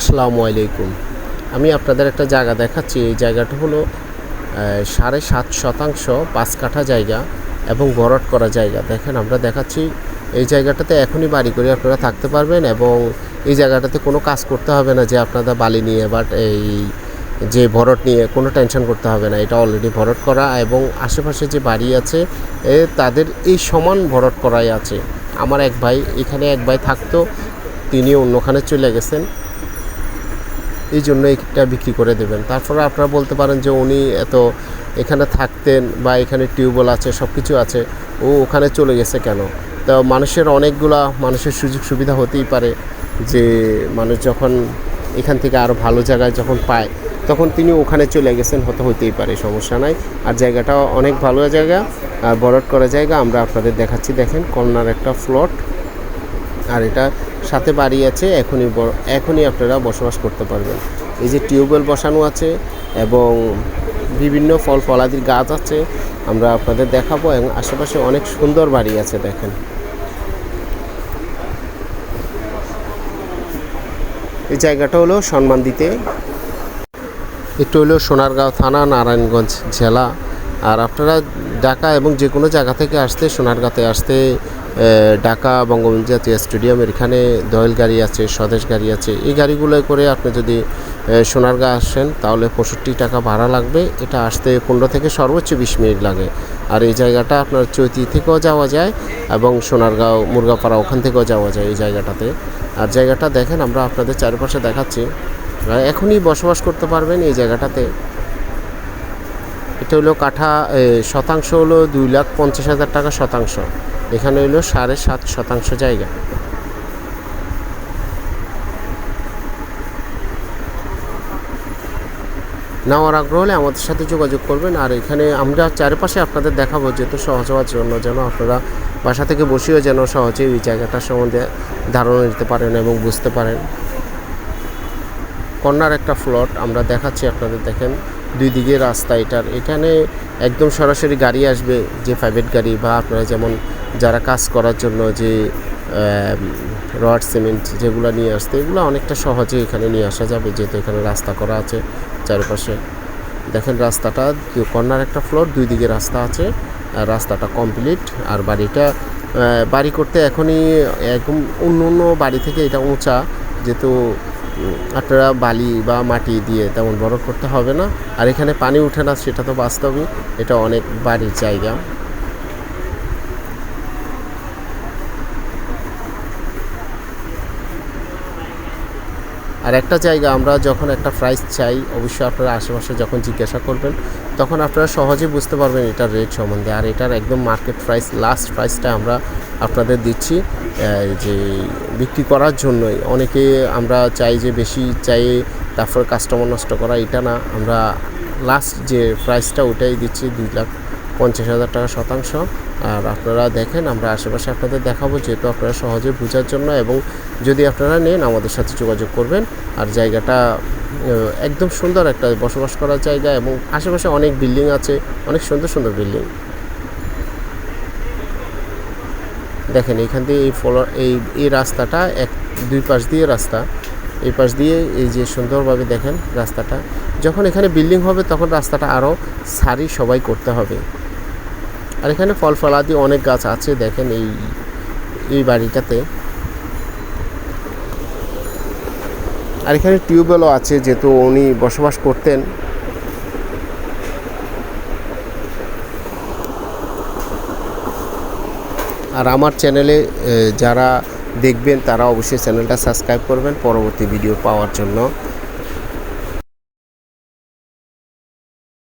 আসসালামু আলাইকুম। আমি আপনাদের একটা জায়গা দেখাচ্ছি। এই জায়গাটা হলো সাড়ে সাত শতাংশ পাঁচ কাঠা জায়গা এবং বরট করা জায়গা। দেখেন, আমরা দেখাচ্ছি এই জায়গাটাতে এখনই বাড়ি করে আপনারা থাকতে পারবেন এবং এই জায়গাটাতে কোনো কাজ করতে হবে না যে আপনাদের বালি নিয়ে বাট এই যে ভরট নিয়ে কোনো টেনশন করতে হবে না। এটা অলরেডি ভরট করা এবং আশেপাশে যে বাড়ি আছে, এ, তাদের এই সমান ভরট করাই আছে। আমার এক ভাই, এখানে এক ভাই থাকতো তিনি অন্যখানে চলে গেছেন। এই জন্য এটা বিক্রি করে দেবেন। তারপরে আপনারা বলতে পারেন যে উনি এত এখানে থাকতেন বা এখানে টিউবওয়েল আছে সব কিছু আছে, ও ওখানে চলে গেছে কেন? তো মানুষের অনেকগুলা মানুষের সুযোগ সুবিধা হতেই পারে যে মানুষ যখন এখান থেকে আরও ভালো জায়গায় যখন পায়, তখন তিনি ওখানে চলে গেছেন, হতে হতেই পারে, সমস্যা নাই। আর জায়গাটা অনেক ভালো জায়গা, আর বরট করা জায়গা আমরা আপনাদের দেখাচ্ছি, দেখেন কর্নার একটা ফ্লট। আর এটা সাথে বাড়ি আছে, এখনই এখনই আপনারা বসবাস করতে পারবেন। এই যে টিউবওয়েল বসানো আছে এবং বিভিন্ন ফল ফলাদির গাছ আছে, আমরা আপনাদের দেখাবো এবং আশেপাশে অনেক সুন্দর বাড়ি আছে দেখেন। এই জায়গাটা হলো সম্মান দিতে। এটা হলো সোনারগাঁও থানা, নারায়ণগঞ্জ জেলা। আর আপনারা ঢাকা এবং যে কোনো জায়গা থেকে আসতে সোনারগাঁতে আসতে ঢাকা বঙ্গবন্ধু জাতীয় স্টেডিয়ামের এখানে দয়েল গাড়ি আছে, স্বদেশ গাড়ি আছে। এই গাড়িগুলো করে আপনি যদি সোনারগাঁ আসেন, তাহলে পঁয়ষট্টি টাকা ভাড়া লাগবে। এটা আসতে পনেরো থেকে সর্বোচ্চ বিশ মিনিট লাগে। আর এই জায়গাটা আপনার চৈতি থেকেও যাওয়া যায় এবং সোনারগাঁও, মুরগাপাড়া ওখান থেকেও যাওয়া যায় এই জায়গাটাতে। আর জায়গাটা দেখেন, আমরা আপনাদের চারপাশে দেখাচ্ছি। এখনই বসবাস করতে পারবেন এই জায়গাটাতে। এটা হলো কাঠা শতাংশ হলো দুই লাখ পঞ্চাশ হাজার টাকা শতাংশ। এখানে হলো সাড়ে সাত শতাংশ জায়গা। নেওয়ার আগ্রহ হলে আমাদের সাথে যোগাযোগ করবেন। আর এখানে আমরা চারপাশে আপনাদের দেখাবো যেহেতু সহজ হওয়ার জন্য, যেন আপনারা বাসা থেকে বসেও যেন সহজে ওই জায়গাটা সম্বন্ধে ধারণা নিতে পারেন এবং বুঝতে পারেন। কর্নার একটা ফ্লট, আমরা দেখাচ্ছি আপনাদের, দেখেন, দুই দিকে রাস্তা এটার। এখানে একদম সরাসরি গাড়ি আসবে, যে প্রাইভেট গাড়ি বা আপনারা যেমন যারা কাজ করার জন্য যে রড, সিমেন্ট যেগুলো নিয়ে আসতে, এগুলো অনেকটা সহজে এখানে নিয়ে আসা যাবে, যেহেতু এখানে রাস্তা করা আছে চারপাশে। দেখেন রাস্তাটা কর্নার একটা ফ্লোর দুই দিকে রাস্তা আছে, আর রাস্তাটা কমপ্লিট আর বাড়িটা বাড়ি করতে এখনই একদম অন্য অন্য বাড়ি থেকে এটা উঁচা, যেহেতু আপনারা বালি বা মাটি দিয়ে তেমন বড় করতে হবে না। আর এখানে পানি উঠে না, সেটা তো বাস্তবই। এটা অনেক বাড়ির জায়গা। আর একটা জায়গা আমরা যখন একটা প্রাইস চাই, অবশ্যই আপনারা আশেপাশে যখন জিজ্ঞাসা করবেন, তখন আপনারা সহজে বুঝতে পারবেন এটার রেট সম্বন্ধে। আর এটার একদম মার্কেট প্রাইস লাস্ট প্রাইসটা আমরা আপনাদের দিচ্ছি যে বিক্রি করার জন্যই। অনেকে আমরা চাই যে বেশি চাই, তারপর কাস্টমার নষ্ট করা, এটা না। আমরা লাস্ট যে প্রাইসটা ওটাই দিচ্ছি দুই লাখ পঞ্চাশ হাজার টাকা শতাংশ। আর আপনারা দেখেন, আমরা আশেপাশে আপনাদের দেখাবো, যেহেতু আপনারা সহজে বোঝার জন্য এবং যদি আপনারা নেন, আমাদের সাথে যোগাযোগ করবেন। আর জায়গাটা একদম সুন্দর একটা বসবাস করার জায়গা এবং আশেপাশে অনেক বিল্ডিং আছে, অনেক সুন্দর সুন্দর বিল্ডিং। দেখেন, এখান দিয়ে এই ফলো, এই এই রাস্তাটা এক, দুই পাশ দিয়ে রাস্তা। এই পাশ দিয়ে এই যে সুন্দরভাবে দেখেন রাস্তাটা। যখন এখানে বিল্ডিং হবে, তখন রাস্তাটা আরও সারি সবাই করতে হবে। আর এখানে ফল ফলাদি অনেক গাছ আছে, দেখেন এই এই বাড়িটাতে। আর এখানে টিউবওয়েলও আছে, যেহেতু উনি বসবাস করতেন। আর আমার চ্যানেলে যারা দেখবেন, তারা অবশ্যই চ্যানেলটা সাবস্ক্রাইব করবেন, পরবর্তী ভিডিও পাওয়ার জন্য।